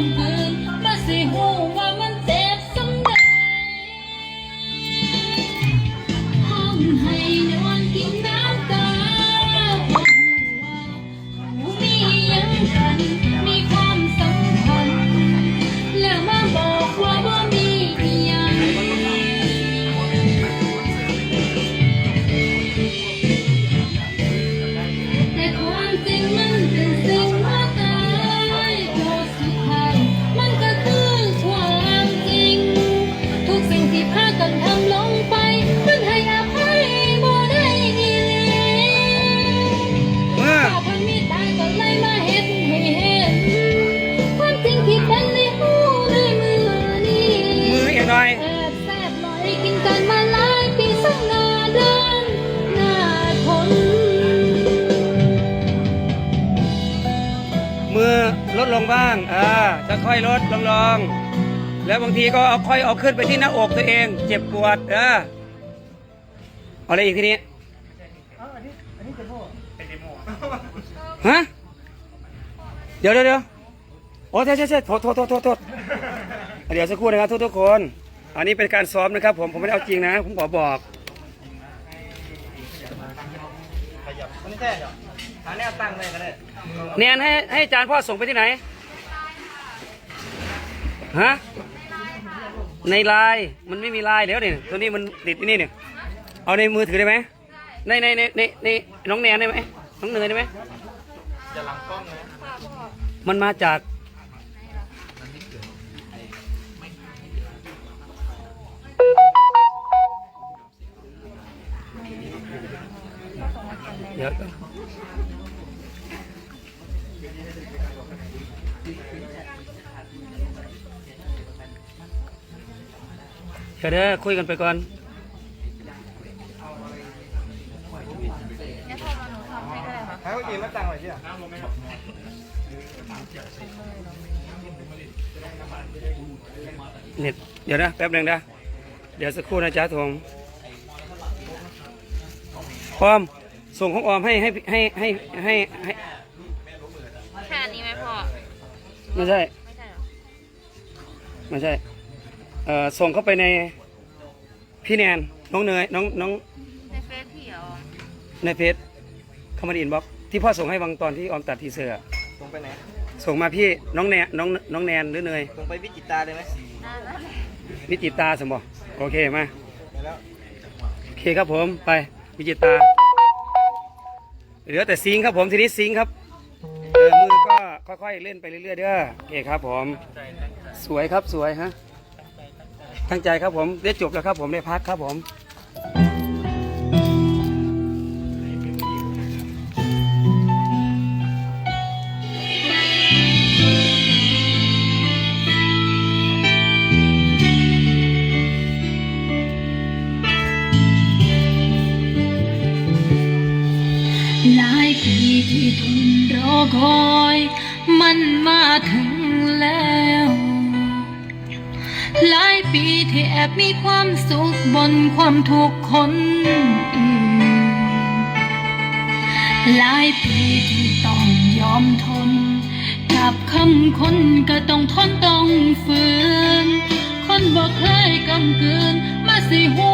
ำกื ดลงบ้างอ่าจะค่อยลดลงลงแล้วบางทีก็เอาค่อยเอาขึ้นไปที่หน้าอกตัวเอง เจ็บปวดเออเอาอะไรอีกทีนี้ฮะเดี๋ยวเดี๋ยวเดี๋ยวโอ้ใช่ใช่ใช่โทษโทษโทษโทษโทษเดี๋ยวสักครู่นะครับทุกทุกๆคน อันนี้เป็นการซ้อมนะครับ ผมผมไม่ได้เอาจริงนะ ผมขอบอกมันแท้เหรอหาแนวตั้งเลยก็ได้ เนียนให้ให้อาจารย์พ่อส่งไปที่ไหนฮะในไลน์มันไม่มีไลน์เดี๋ยวนี่ตัวนี้มันติดที่นี่เนี่ยเอาในมือถือได้ไหมในในในในในน้องแนนได้ไหมน้องเนยได้ไหมจะหลังกล้องเลยมันมาจากเดี๋ยว ดี๋ยวเด้อคุยกันไปก่อนให้เมื่อกี้มาตั้งไว้ที่อะเน็ตเดี๋ยวนะแป๊บหนึ่งนะเดี๋ยวสักครู่นะจ๊ะทงออมส่งของออมให้ให้ให้ให้ให้ให้แค่นี้ไหมพ่อไม่ใช่ ไม่ใช่เหรอไม่ใช่ เอ่อส่งเข้าไปในพี่แนนน้องเนยน้องน้องในเฟซพี่เหรอในเฟซเข้ามาในอินบ็อกซ์ที่พ่อส่งให้บางตอนที่ออมตัดทีเซอร์อะส่งไปไหนส่งมาพี่น้องแนนน้องน้องแนนหรือเนยส่งไปวิจิตรตาเลยไหมได้แล้ววิจิตราสมบโอเคมาไปแล้วโอเคครับผมไปวิจิตราเหลือแต่ซิงค์ครับผมทีนี้ซิงค์ครับเออมือก็ค่อยๆเล่นไปเรื่อยๆเด้อโอเคครับผม สวยครับสวยฮะ ตั้งใจครับผมได้จบแล้วครับผมได้พักครับผม ทุกคนอื่น หลายปีที่ต้องยอมทน กับคำคนก็ต้องทนต้องฝืน คนบอกเคยกำเกินมาสิหู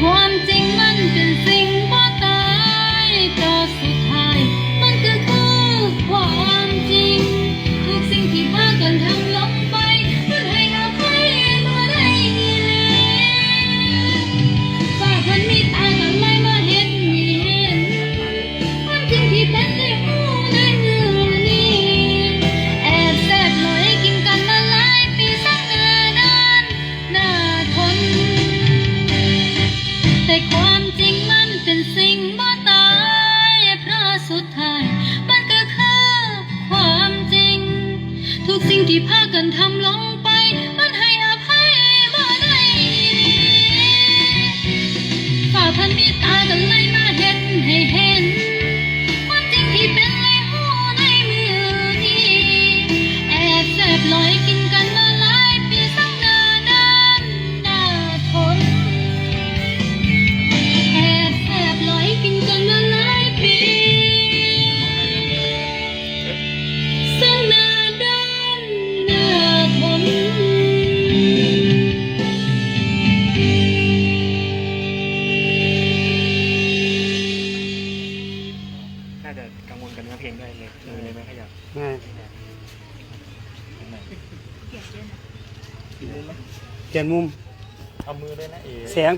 quante พันมี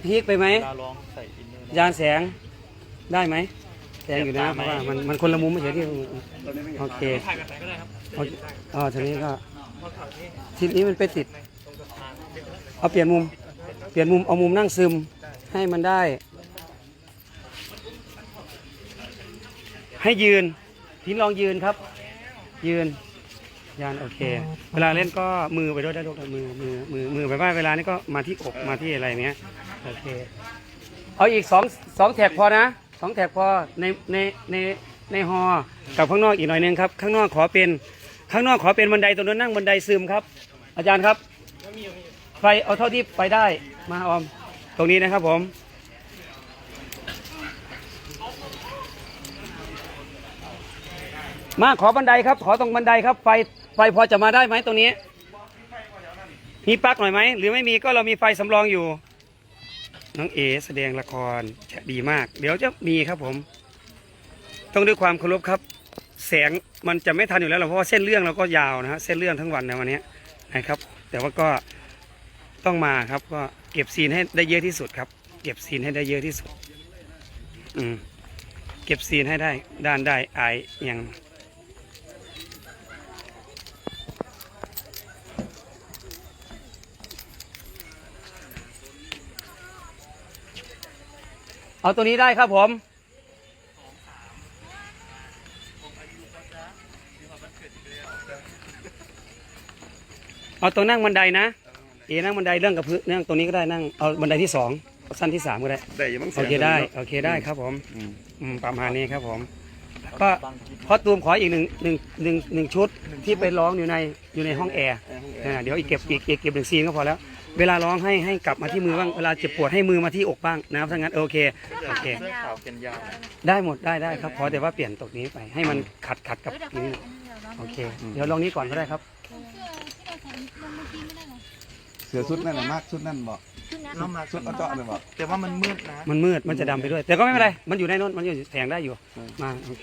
พีคไปไหมเวลาร้องใส่อินเนอร์ยานแสงได้ไหมแสงอยู่นะเพราะว่ามันมันคนละมุมไม่ใช่ที่โอเคถ่ายกับแสงก็ได้ครับโอเคอ๋อทีนี้ก็ทีนี้มันไปติด เอาเปลี่ยนมุม เปลี่ยนมุมเอามุมนั่งซึมให้มันได้ ให้ยืนพินลองยืนครับ ยืนยานโอเค เวลาเล่นก็มือไปด้วยได้ลูกมือมือมือมือแบบว่าเวลานี้ก็มาที่อกมาที่อะไรเนี้ย โอเค เอาอีกสองสองแท็กพอนะสองแท็กพอในในในในฮอกับข้างนอกอีกหน่อยนึงครับ ข้างนอกขอเป็นข้างนอกขอเป็นบันไดตรงนั้นนั่งบันไดซึมครับ อาจารย์ครับไฟเอาเท่าที่ไปได้มาออม ตรงนี้นะครับผมมาขอบันไดครับ ขอตรงบันไดครับ ไฟไฟพอจะมาได้ไหมตรงนี้มีปลั๊กหน่อยไหมหรือไม่มีก็เรามีไฟสำรองอยู่ น้องเอแสดงละครจะดีมาก เดี๋ยวจะมีครับผม ต้องด้วยความเคารพครับ แสงมันจะไม่ทันอยู่แล้วเพราะว่าเส้นเรื่องเราก็ยาวนะฮะเส้นเรื่องทั้งวันในวันนี้นะครับ แต่ว่าก็ต้องมาครับ ก็เก็บซีนให้ได้เยอะที่สุดครับ เก็บซีนให้ได้เยอะที่สุด อืมเก็บซีนให้ได้ด้านได้อายอย่าง เอาตัวนี้ได้ครับผมเอาตัวนั่งบันไดนะเอนั่งบันไดเรื่องกับพื้นนั่งตรงนี้ก็ได้นั่งเอาบันไดที่สองสั้นที่สามก็ได้ได้ยังมั้งโอเคได้โอเคได้ครับผมอืมอืมประมาณนี้ครับผมก็คอสตูมขออีกหนึ่งหนึ่งหนึ่งหนึ่งชุดที่ไปร้องอยู่ในอยู่ในห้องแอร์อ่าเดี๋ยวอีกเก็บอีกอีกเก็บหนึ่งซีนก็พอแล้ว เวลาร้องให้ให้กลับมาที่มือบ้างเวลาเจ็บปวดให้มือมาที่อกบ้างนะครับถ้างั้นโอเคโอเค เสื้อขาวเป็นยาวได้หมดได้ได้ครับขอแต่ว่าเปลี่ยนตรงนี้ไปให้มันขัดขัดกับนี้โอเค เดี๋ยวลองนี้ก่อนก็ได้ครับ เสือชุดนั่นน่ะมากชุดนั่นบอกน้ำมาชุดเอาเจาะเลยบอกแต่ว่ามันมืดนะมันมืดมันจะดำไปด้วย แต่ก็ไม่เป็นไรมันอยู่ในนู้นมันอยู่แสงได้อยู่อืมมาโอเค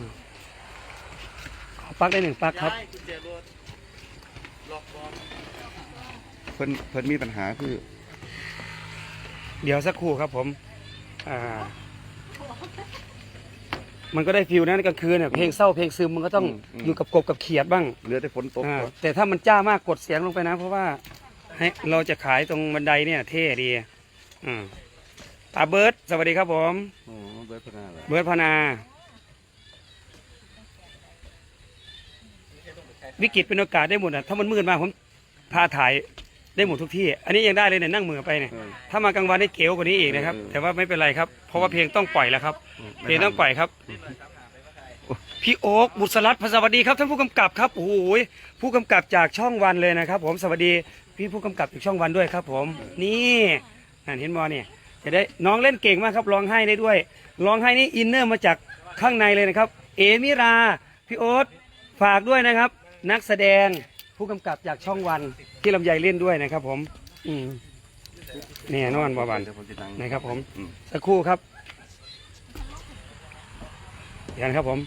มาขอปลั๊กได้หนึ่งปลั๊กครับย้ายกุญแจรถล็อกบอล เพิ่นเพิ่นมีปัญหาคือ เดี๋ยวสักครู่ครับผม อ่า มันก็ได้ฟิลนะกลางคืนเนี่ยเพลงเศร้าเพลงซึมมันก็ต้องอยู่กับกบกับเขียดบ้างเหลือแต่ฝนตกอ่าก่อนแต่ถ้ามันจ้ามากกดเสียงลงไปนะ เพราะว่าให้เราจะขายตรงบันไดเนี่ย เท่ดีอืมตาเบิร์ดสวัสดีครับผมโอ้เบิร์ดพนาเลยเบิร์ดพนา วิกฤตเป็นโอกาสได้หมดอะถ้ามันมืดมากผมพาถ่าย ได้หมดทุกที่ อันนี้ยังได้เลยเนี่ยนั่งมือไปเนี่ยเออถ้ามากลางวันได้เก๋วกว่านี้อีกนะครับ เออแต่ว่าไม่เป็นไรครับ เพราะว่าเพลงต้องปล่อยแล้วครับเพลงต้องปล่อยครับ พี่โอ๊กบุษรัตน์สวัสดีครับท่านผู้กำกับครับ โอ้โหผู้กำกับจากช่องวันเลยนะครับ ผม สวัสดีพี่ผู้กำกับจากช่องวันด้วยครับ ผม นี่นั่นเห็นบอเนี่ย จะได้น้องเล่นเก่งมากครับ ร้องไห้ได้ด้วย ร้องไห้นี่อินเนอร์มาจากข้างในเลยนะครับ เอมิรา พี่โอ๊ตฝากด้วยนะครับ นักแสดง ผู้กำกับจากช่องวันที่ลำไยเล่นด้วยนะครับ ผม อืมเนี่ยนอนบวันะนั่งนะครับ ผมสักครู่ครับเดี๋ยวนะครับ ผม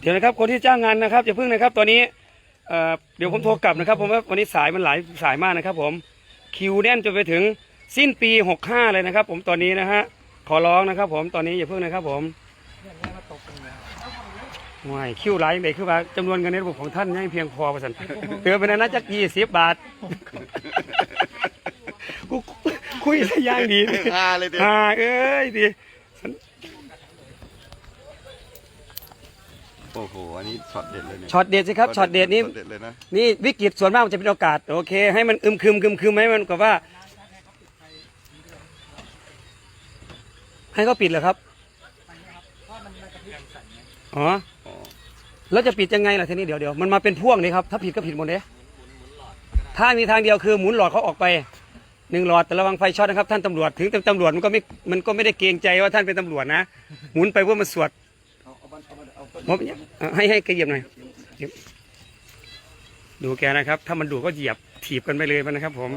เดี๋ยวนะครับคนที่จ้างงานนะครับอย่าเพิ่งนะครับตอนนี้เอ่อเดี๋ยวผมโทรกลับนะครับผมว่าวันนี้สายมันหลายสายมากนะครับ ผมคิวแน่นจนไปถึงสิ้นปี 65 เลยนะครับ ผมตอนนี้นะฮะ ขอร้องนะครับ ผมตอนนี้อย่าเพิ่งนะครับ ผมห่วยคิ้วไหลยังไงคือว่าจำนวนเงินในระบบของท่านยังเพียงพอประสันเตือนไปนะนะจักยี่สิบบาทกูคุยซะย่างดีฮาเลยดิฮาเอ้ยดีโอ้โห อันนี้ช็อตเด็ดเลยเนี่ยช็อตเด็ดสิครับช็อตเด็ดนี่นี่วิกฤตส่วนมากมันจะเป็นโอกาส โอเค ให้มันอึมครึมคึมคึมไหมมันกับว่า ให้เขาปิดเหรอครับอ๋อแล้วจะปิดยังไงล่ะทีนี้เดี๋ยวเดี๋ยวมันมาเป็นพ่วงนี่ครับถ้าผิดก็ผิดหมดเลยถ้ามีทางเดียวคือหมุนหลอดเขาออกไปหนึ่งหลอดแต่ระวังไฟช็อตนะครับท่านตำรวจถึงตำรวจมันก็ไม่มันก็ไม่ได้เกรงใจว่าท่านเป็นตำรวจนะหมุนไปเพื่อมาสวดผมให้ให้แกเหยียบหน่อยดูแกนะครับ ถ้ามันดูก็เหยียบ ถีบกันไปเลยมันนะครับ ผม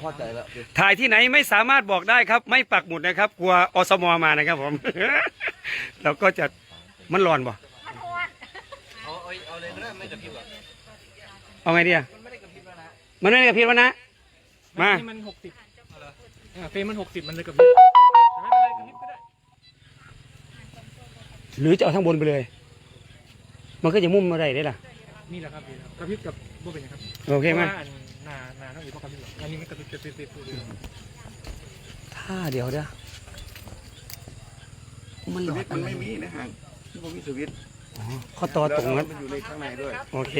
เข้าใจแล้วถ่ายที่ไหนไม่สามารถบอกได้ครับ ไม่ปักหมุดนะครับ กลัวอสมมานะครับ ผม เราก็จะมันร้อนบ่เอาเอาเอาเลยก็ได้ไม่กระพริบหรอกเอาไงดีอะมันไม่ได้กระพริบแล้วนะมันไม่ได้กระพริบแล้วนะ มา นี่มันหกสิบเฟรมมันหกสิบมันเลยกับพริบแต่ไม่เป็นไรกับพริบก็ได้หรือจะเอาทั้งบนไปเลย มันก็จะมุ่มมาได้ได้ล่ะ นี่แหละครับนี่แหละกระพริบกับ บ่เป็นหยังครับโอเคไหมพราะว่าอันหนาหนาต้องอยู่เพราะกระพริบหรอกอันนี้มันกระพริบกระพริบกระพริบกระพริบถ้าเดี๋ยวเด้อมันหสลอวิดตช์มันไม่มีนะฮะที่ผมมีสวิตช์เขาต่อตรงนั้นมันอยู่ในข้างในด้วยโอเค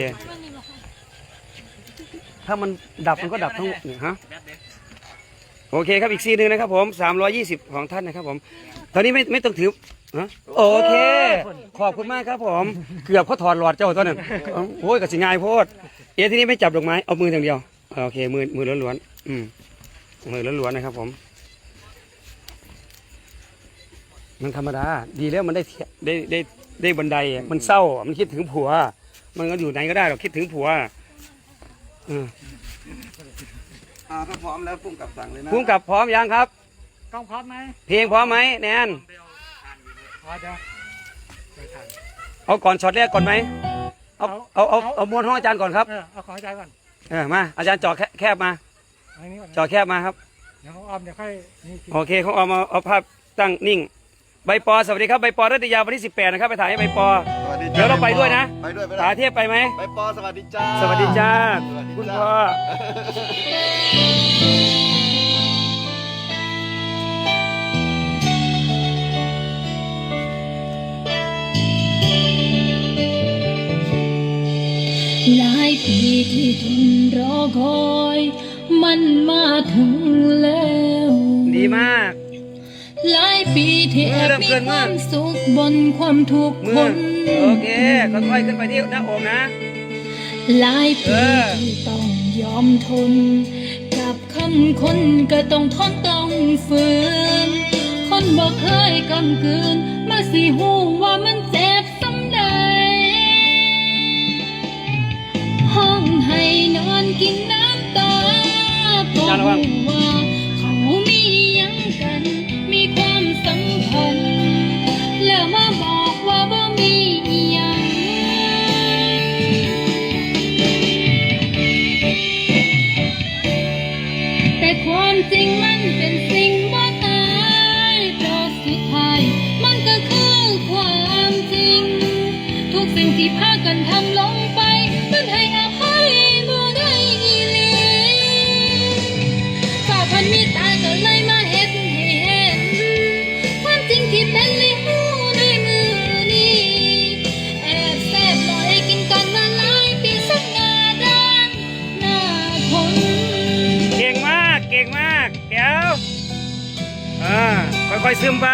ถ้ามันดับมันก็ดับทั้งนี่ฮะ โอเคครับอีกซีหนึงนะครับผม320 ของท่านนะครับผม ตอนนี้ไม่ไม่ต้องถือฮะโอเค ขอบคุณมากครับผม เกือบเขาถอดหลอดเจ้าตอนนั้นโอ้ยกับสิงายโพด เอะที่นี่ไม่จับดอกไม้เอามืออย่างเดียวโอเค มือมือล้วนๆอืมมือล้วนๆนะครับ ผม มันธรรมดาดีแล้วมันได้เที่ยได้ได้ได้บันไดอะมันเศร้าอะมันคิดถึงผัว มันก็อยู่ไหนก็ได้หรอกคิดถึงผัวอืมอ่าถ้าพร้อมแล้วพุ่งกลับสั่งเลยนะพุ่งกลับพร้อมยังครับกล้องพร้อมไหมเพลงพร้อมไหมแนนพร้อมเดี๋ยวไปทานเอาก่อนช็อตแรกก่อนไหม เอาเอาเอาเอามวนห้องอาจารย์ก่อนครับเออเอาของอาจารย์ก่อนเออมาอาจารย์จอแคแคบมาเอันนี้ก่อนนะจอแคบมาครับเดี๋ยวเขาอ้อมเดี๋ยวค่อยนี่กินโอเคเขาเอามาเอาภาพตั้งนิ่ง ใบปอสวัสดีครับใบปอรัตยาวันที่18นะครับไปถ่ายให้ใบปอสวัสดีจ้เดี๋ยวเราไปด้วยนะ ไปด้วยไปตาด้วยเทียบไปไหมไปปอสวัสดีจ้า สวัสดีจ้าสวัสดีคุณจ้าพ่อ หลายปีที่ทนรอคอย มันมาถึงแล้ว ดีมาก หลายปีที่แอบเริ่มมีเกินคมากวามสุขบนความทุกข์มืคอนโอเค ค่อยๆขึ้นไปที่หน้าอกนะ หลายเอปีอที่ต้องยอมทน กับคำคนก็ต้องทนต้องฝืน คนบ่เคยกำกืน มาสิหูว่ามัน ให้นอนกินน้ำตาก็รู้ ค่อยๆซึมไป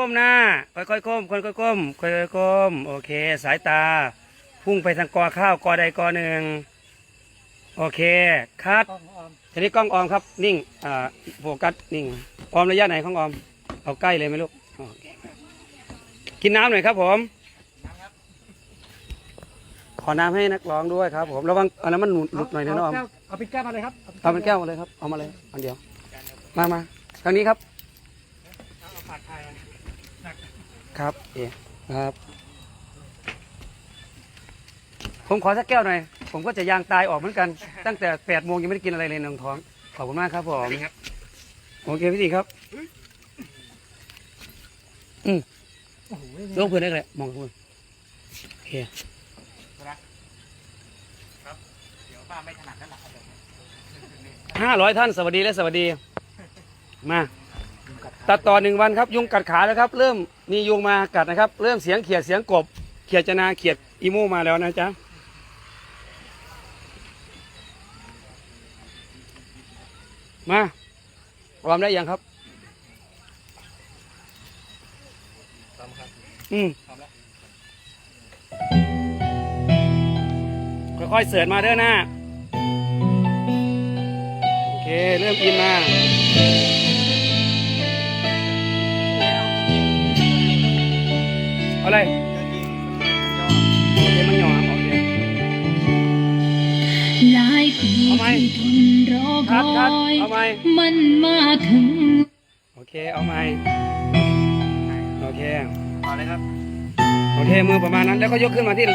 ก้มหน้า ค่อยๆก้มค่อยๆก้มค่อยๆก้ม โอเค สายตา พุ่งไปทางกอข้าวกอใดกอหนึ่งโอเคคัดทีนี้กล้องออมครับ นิ่งอ่าโฟกัสนิ่งออมระยะไหนของออม เอาใกล้เลยไหมลูกโอเคครับกินน้ำหน่อยครับ ผมขอน้ำให้นักร้องด้วยครับ ผมระวังอันนั้นมันหลุดหลุดหน่อยนะน้องออมเอาเป็นแก้วมาเลยครับเอาเป็นแก้วมาเลยครับเอามาเลยอันเดียว มามาทางนี้ครับ ครับเอ๋ครับ ผมขอสักแก้วหน่อย ผมก็จะยางตายออกเหมือนกัน ตั้งแต่แปดโมงยังไม่ได้กินอะไรเลยในท้อง ขอบคุณมากครับผมโอเคพี่ดีครับ อืมลงพื้นได้เลยมองพื้นโอเคห้าร้อยท่านสวัสดีและสวัสดี มา ตัดต่อหนึ่งวันครับ ยุงกัดขาแล้วครับ เริ่มมียุงมากัดนะครับ เริ่มเสียงเขียดเสียงกบ เขียดจนาเขียดอีโมมาแล้วนะจ๊ะมาความได้ยังครับอืมค่อยๆเสิร์ชมาเด้อหน้าโอเค เริ่มอินมา อาอะไรโอเคมันหย่อโอเคหลายปีเอาไหมที่ทนรอคคัดคัดอยเอาไหมมันมาถึง โอเคเอาไหมโอเคเอาเลยครับโอเคมือประมาณนั้นแล้วก็ยกขึ้นมาที่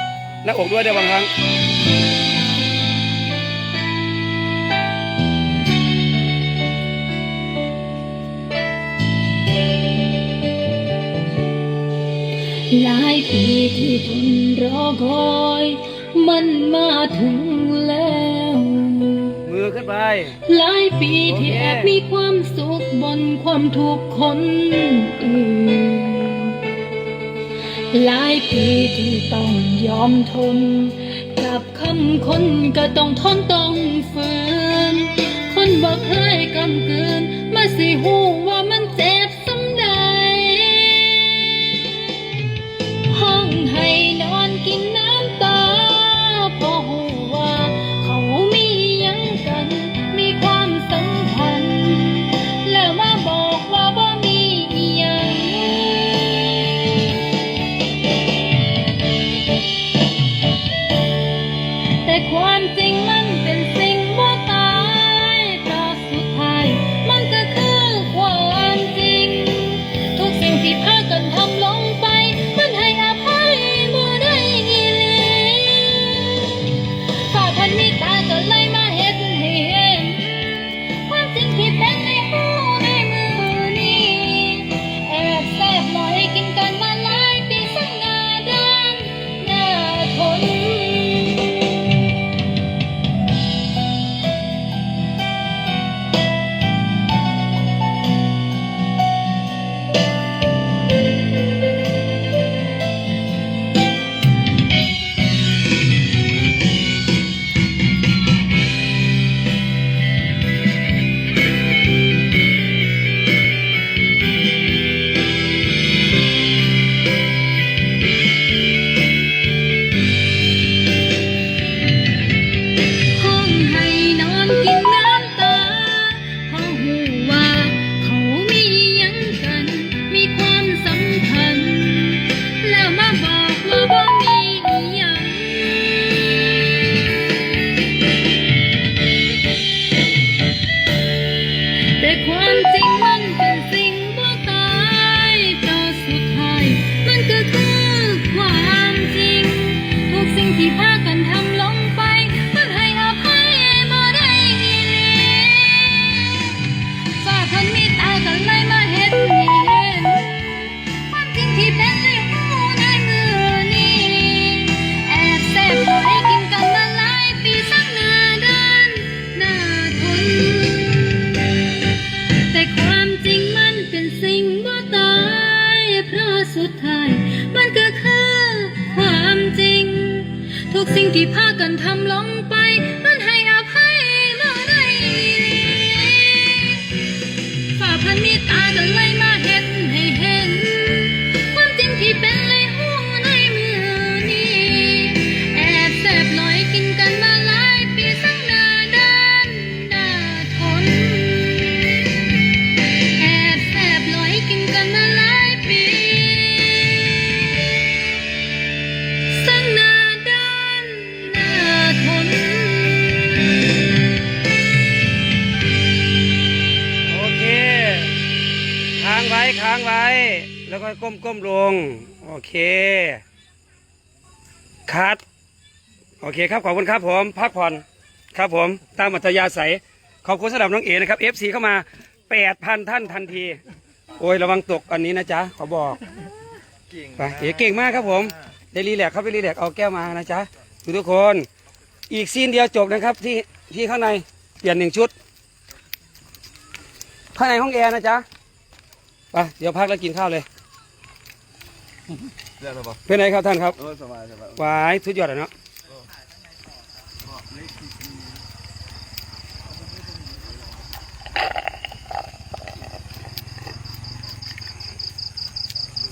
หน้าอกด้วยเดี๋ยวบางครั้ง หลายปีที่ทนรอคอย มันมาถึงแล้ว มือขึ้นไป หลายปีที่โอเคแอบมีความสุขบนความทุกข์คนอื่น หลายปีที่ต้องยอมทน กับคำคนก็ต้องทนต้องฝืน คนบอกเคยกำกืนมาสิหูว่า ก็ก้มก้มลง โอเค คัด โอเคครับ ขอบคุณครับผม พักผ่อน ครับผม ตามอัธยาศัย ขอบคุณสำหรับน้องเอนะครับ FC เข้ามา 8,000 ท่านทันที โอ้ย ระวังตกอันนี้นะจ๊ะ ขอบอก เก่งไปเอ๋เก่งมากครับผม ได้รีแลกซ์ครับไปรีแลกซ์เอาแก้วมานะจ๊ะ ทุกทุกคน อีกซีนเดียวจบนะครับที่ที่ข้างใน เปลี่ยนหนึ่งชุด ข้างในห้องแอร์นะจ๊ะ ไป เดี๋ยวพักแล้วกินข้าวเลย เรียกอะไรปะเป็นไงครับท่านครับเออสบายสบาย หวายทุดยอดอะเนาะ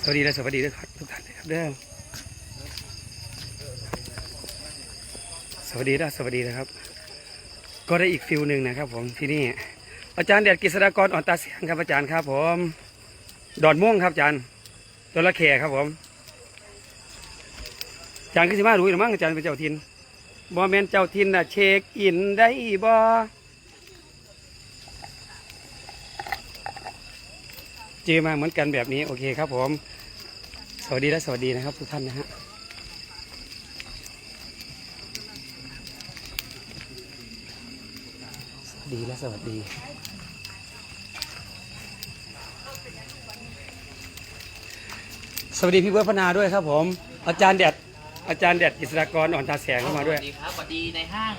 สวัสดีและสวัสดีด้วยครับทุกท่านเลยครับเด้อสวัสดีและสวัสดีนะครับ ก็ได้อีกฟิลหนึ่งนะครับ ผมที่นี่อาจารย์เดชกฤษฎากรอ่อนตาเสียงครับอาจารย์ครับ ผม ดอนม่วงครับอาจารย์ ตัวละแขครับผมอาจารย์ขึ้นสิมารู้หรือมั้งอาจารย์เป็นเจ้าทินบ่แมนเจ้าทินน่ะเช็คอินได้บ่เจอมาเหมือนกันแบบนี้โอเคครับผม สวัสดีและสวัสดีนะครับทุกท่านนะฮะสวัสดีและสวัสดี วัสดีพี่เบิร์ดพนาด้วยครับผม อาจารย์เด็ดอาจารย์เด็ดกิษฎากรอ่อนตาแสงเข้ามาด้วยสวัสดีครับสวัสดีในห้าง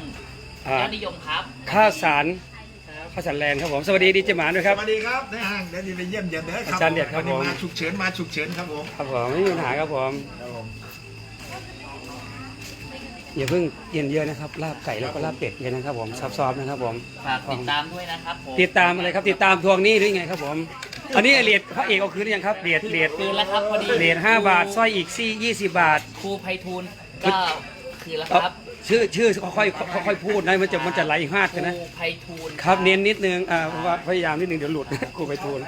อ่ายอดนิยมครับข้าวสารข้าวสารแรงครับผมสวัสดีดีเจหมานด้วยครับสวัสดีครับในห้างเดี๋ยวจะไปเยี่ยมเยียนเด้อครับอาจารย์เด็ดครับวันนี้ผมมาฉุกเฉินมาฉุกเฉินครับผมครับผมไม่มีปัญหาครับผมครับผมอย่าเพิ่งเย็นเยอะนะครับลาบไก่แล้วก็ลาบเป็ดเย็นนะครับผมซับซ้อนนะครับผมฝากติดตามด้วยนะครับผมติดตามอะไรครับติดตามทวงหนี้หรือไงครับผม อันนี้เหรียญพระเอกเอาคืนหรือยังครับเหรียญเหรียญคืนแล้วครับพอดีเหรียญห้าบาทสร้อยอีกซี่ยี่สิบบาท ครูไพฑูรย์ก็คืนแล้วเอาครับชื่อชื่อค่อยๆค่อยๆพูดนะมันจะมันจะไหลหาดครูกันนะไพฑูรย์ครับเน้นนิดนึงอ่าว่าพยายามนิดนึงเดี๋ยวหลุด ครูไปทูล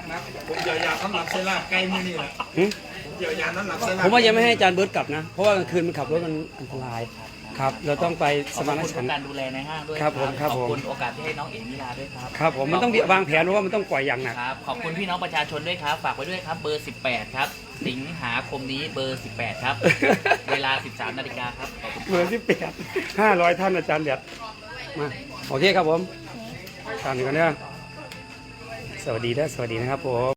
ผมเยียวยาสำหรับเซราไก่มือนี่แหละหึผมเยียวยาสำหรับเซราผมว่ายังไม่ให้อาจารย์เบิร์ตกลับนะ เพราะว่ากลางคืนมันขับรถมันอันตราย ครับเราต้องไปขสอบมานคุณฉันท์ การดูแลในห้างด้วยครับผมครับขอบผมคุณโอกาสที่ให้น้องเอ๋มิลาด้วยครับครับผมมันต้องวางแผนเพราะว่ามันต้องปล่อยอย่างหนัก ครับขอบคุณพี่น้องประชาชนด้วยครับ ฝากไว้ด้วยครับ เบอร์ 18 ครับ สิงหาคมนี้เบอร์ 18 ครับ เวลา 13 นาฬิกาครับขอบคุณ เบอร์ที่แปดห้าร้อยท่านอาจารย์เด็ดมาโอเคครับผมตามนี้กันเนอะสวัสดีนะสวัสดีนะครับผม